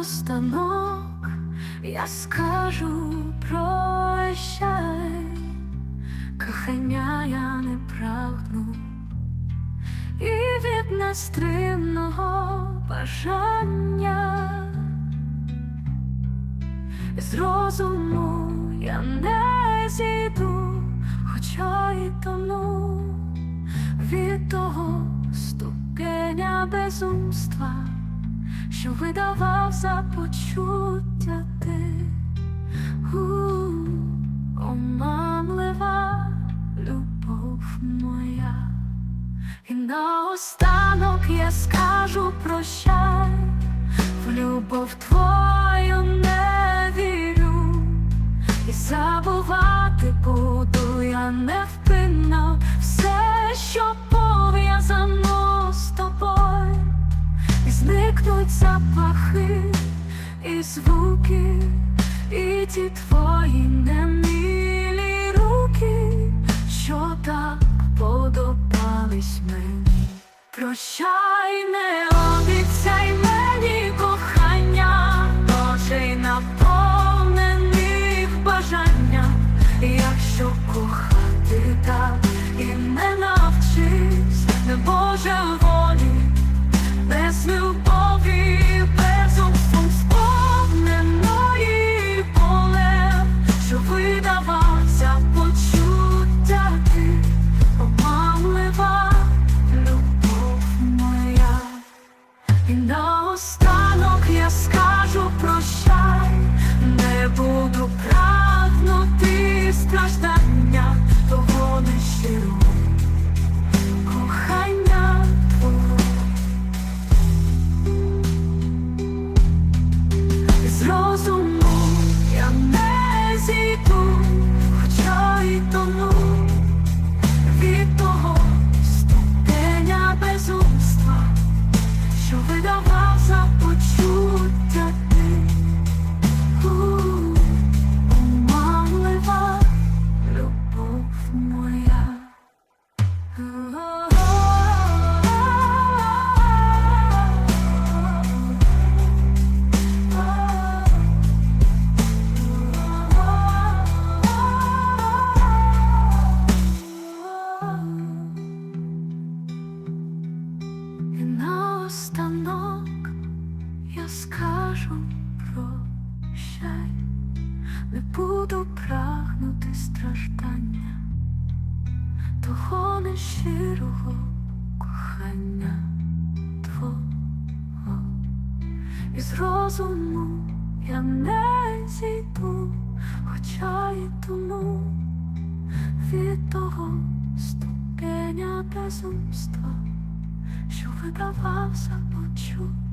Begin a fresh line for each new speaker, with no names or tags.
наостанок я скажу прощай, кохання я не прагну, і від нестримного бажання. З розуму я не зійду, хоча й тону. Від того ступеня безумства, що видавав за почуття ти. У, оманлива любов моя, і наостанок я скажу прощай, в любов твою і ті твої немилі руки, що так подобались мені. Прощай, не обіцяй мені кохання, ночей наповнених бажанням, якщо кохати так і не навчись, не Боже І наостанок я скажу наостанок я скажу прощай, не буду прагнути страждання. Того нещирого кохання твого, і з розуму я не зійду, хоча й тому від того ступеня безумства, що видавав за почуття.